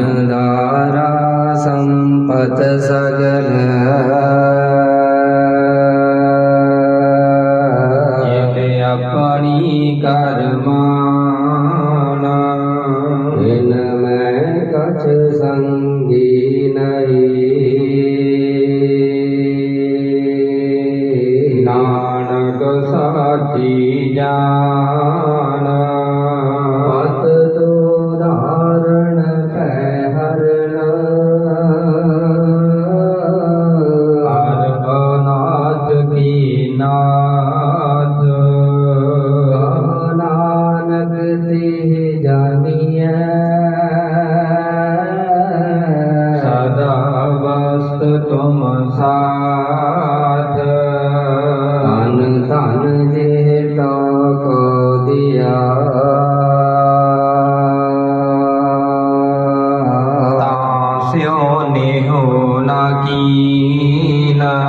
दारा सम्पत सगल अपनी कर्माना मैं कछ संगी नहीं। नानक साथी जाना नाथ। नानक से जानिए। सदा तुम साथ। धन धन दिया। तास्यो नेहो ना कीना।